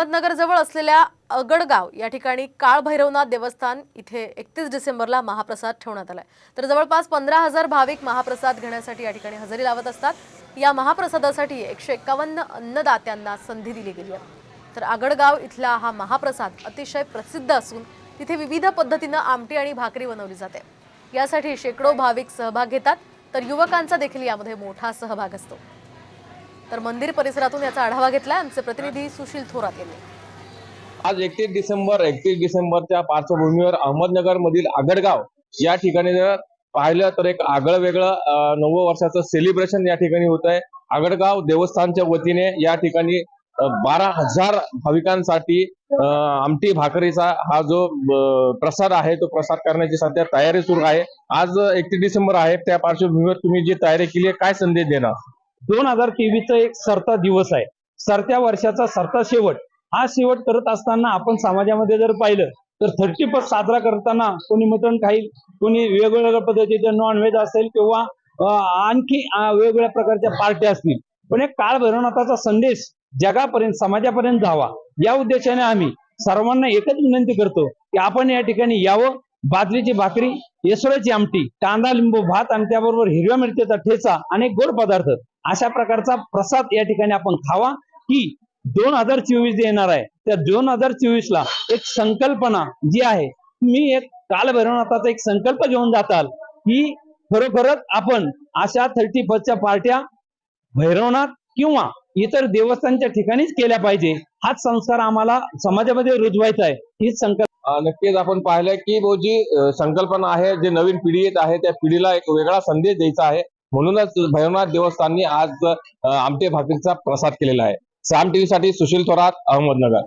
अहमदनगर जवळ असलेल्या अगडगाव या ठिकाणी काळभैरवनाथ देवस्थान इथे एकतीस डिसेंबरला महाप्रसाद ठेवण्यात आलाय. तर जवळपास पंधरा हजार भाविक महाप्रसाद घेण्यासाठी या ठिकाणी हजेरी लावत असतात. या महाप्रसादासाठी एकशे एक्कावन्न अन्नदात्यांना संधी दिली गेली आहे. तर आगडगाव इथला हा महाप्रसाद अतिशय प्रसिद्ध असून तिथे विविध पद्धतीनं आमटी आणि भाकरी बनवली जाते. यासाठी शेकडो भाविक सहभाग घेतात. तर युवकांचा देखील यामध्ये मोठा सहभाग असतो. तर मंदिर परिसरातून याचा आढावा घेतला. आमचे प्रतिनिधी सुशील थोरात यांनी. आज एकतीस डिसेंबर एकतीस डिसेंबरच्या पार्श्वभूमीवर अहमदनगर मधील आगडगाव या ठिकाणी जर पाहिलं तर एक आगळं वेगळं अं, नवं वर्षाचं सेलिब्रेशन या ठिकाणी होत आहे आगडगाव देवस्थानच्या वतीने या ठिकाणी बारा हजार भाविकांसाठी आमटी भाकरीचा हा जो प्रसाद आहे तो प्रसाद करण्याची सध्या तयारी सुरू आहे. आज एकतीस डिसेंबर आहे. त्या पार्श्वभूमीवर तुम्ही जी तयारी केली आहे काय संदेश देणार? दोन हजार तेवीसचा एक सरता दिवस आहे. सरत्या वर्षाचा सरता शेवट. हा शेवट करत असताना आपण समाजामध्ये जर पाहिलं तर थर्टी फर्स्ट साजरा करताना कोणी मटण खाईल कोणी वेगवेगळ्या पद्धतीचं नॉनव्हेज असेल किंवा आणखी वेगवेगळ्या प्रकारच्या पार्ट्या असतील. पण एक काळ संदेश जगापर्यंत समाजापर्यंत जावा. या उद्देशाने आम्ही सर्वांना एकच विनंती करतो की आपण या ठिकाणी यावं बाजरीची भाकरी येसोळ्याची आमटी कांदा लिंबू भात आणि त्याबरोबर हिरव्या मिरचीचा ठेचा आणि गोड पदार्थ. अशा प्रकारचा प्रसाद या ठिकाणी आपण खावा की दोन हजार चोवीस जे येणार आहे त्या दोन हजार चोवीस ला एक संकल्पना जी आहे तुम्ही एक काल भैरवनाथाचा एक संकल्प घेऊन जाताल की खरोखरच आपण अशा थर्टी फर्स्टच्या पार्ट्या भैरवनाथ किंवा इतर देवस्थानच्या ठिकाणीच केल्या पाहिजे. हाच संस्कार आम्हाला समाजामध्ये रुजवायचा आहे. हीच संकल्प नक्कीच आपण पाहिलंय की वो जी संकल्पना आहे जे नवीन पिढी येत आहे त्या पिढीला एक वेगळा संदेश द्यायचा आहे. म्हणूनच भैरवनाथ देवस्थाननी आज आमटे भाकरीचा प्रसाद केलेला आहे. साम टीव्ही साठी सुशील थोरात अहमदनगर.